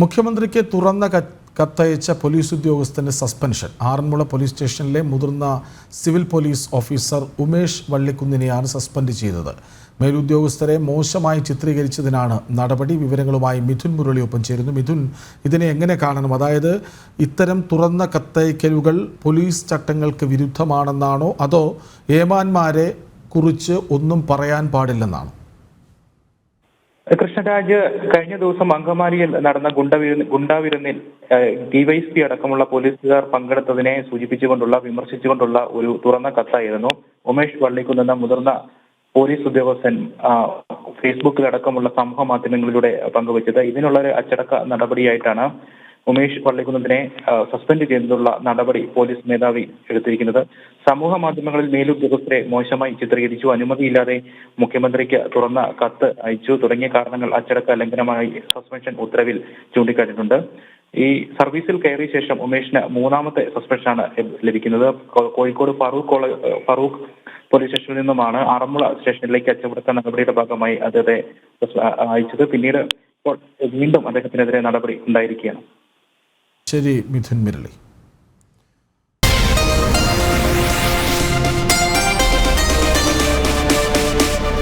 മുഖ്യമന്ത്രിക്ക് തുറന്ന കത്തയച്ച പോലീസ് ഉദ്യോഗസ്ഥന്റെ സസ്പെൻഷൻ. ആറന്മുള പോലീസ് സ്റ്റേഷനിലെ മുതിർന്ന സിവിൽ പോലീസ് ഓഫീസർ ഉമേഷ് വള്ളിക്കുന്നിനെയാണ് സസ്പെൻഡ് ചെയ്തത്. മേലുദ്യോഗസ്ഥരെ മോശമായി ചിത്രീകരിച്ചതിനാണ് നടപടി. വിവരങ്ങളുമായി മിഥുൻ മുരളി ഒപ്പം ചേരുന്നു. മിഥുൻ ഇതിനെ എങ്ങനെ കാണണം? അതായത് ഇത്തരം തുറന്ന കത്തയക്കലുകൾ പോലീസ് ചട്ടങ്ങൾക്ക് വിരുദ്ധമാണെന്നാണോ? അതോ ഏമാന്മാരെ കുറിച്ച് ഒന്നും പറയാൻ പാടില്ലെന്നാണോ? കൃഷ്ണരാജ് കഴിഞ്ഞ ദിവസം അങ്കമാലിയിൽ നടന്ന ഗുണ്ടവിരുന്ന് ഗുണ്ടാവിരുന്നിൽ ഡിവൈഎസ്പി അടക്കമുള്ള പോലീസുകാർ പങ്കെടുത്തതിനെ സൂചിപ്പിച്ചുകൊണ്ടുള്ള വിമർശിച്ചുകൊണ്ടുള്ള ഒരു തുറന്ന കത്തായിരുന്നു. ഉമേഷ് വള്ളിക്കുന്ന് മുതിർന്ന പോലീസ് ഉദ്യോഗസ്ഥൻ ഫേസ്ബുക്കിൽ അടക്കമുള്ള സമൂഹ മാധ്യമങ്ങളിലൂടെ പങ്കുവച്ചത്. ഇതിനുള്ള ഒരു അച്ചടക്ക നടപടിയായിട്ടാണ് ഉമേഷ് പള്ളിക്കുന്നതിനെ സസ്പെൻഡ് ചെയ്തതിനുള്ള നടപടി പോലീസ് മേധാവി എടുത്തിരിക്കുന്നത്. സമൂഹ മാധ്യമങ്ങളിൽ മേലുദ്യോഗസ്ഥരെ മോശമായി ചിത്രീകരിച്ചു. അനുമതിയില്ലാതെ മുഖ്യമന്ത്രിക്ക് തുറന്ന കത്ത് അയച്ചു. തുടങ്ങിയ കാരണങ്ങൾ അച്ചടക്ക ലംഘനമായി സസ്പെൻഷൻ ഉത്തരവിൽ ചൂണ്ടിക്കാട്ടിയിട്ടുണ്ട്. ഈ സർവീസിൽ കയറിയ ശേഷം ഉമേഷിന് മൂന്നാമത്തെ സസ്പെൻഷനാണ് ലഭിക്കുന്നത്. കോഴിക്കോട് ഫറൂഖ് ഫറൂഖ് പോലീസ് സ്റ്റേഷനിൽ നിന്നുമാണ് ആറന്മുള സ്റ്റേഷനിലേക്ക് അച്ചപ്പെടുത്ത നടപടിയുടെ ഭാഗമായി അദ്ദേഹത്തെ അയച്ചത്. പിന്നീട് വീണ്ടും അദ്ദേഹത്തിനെതിരെ നടപടി ഉണ്ടായിരിക്കുകയാണ്. ശരി മിഥുൻ മുരളി.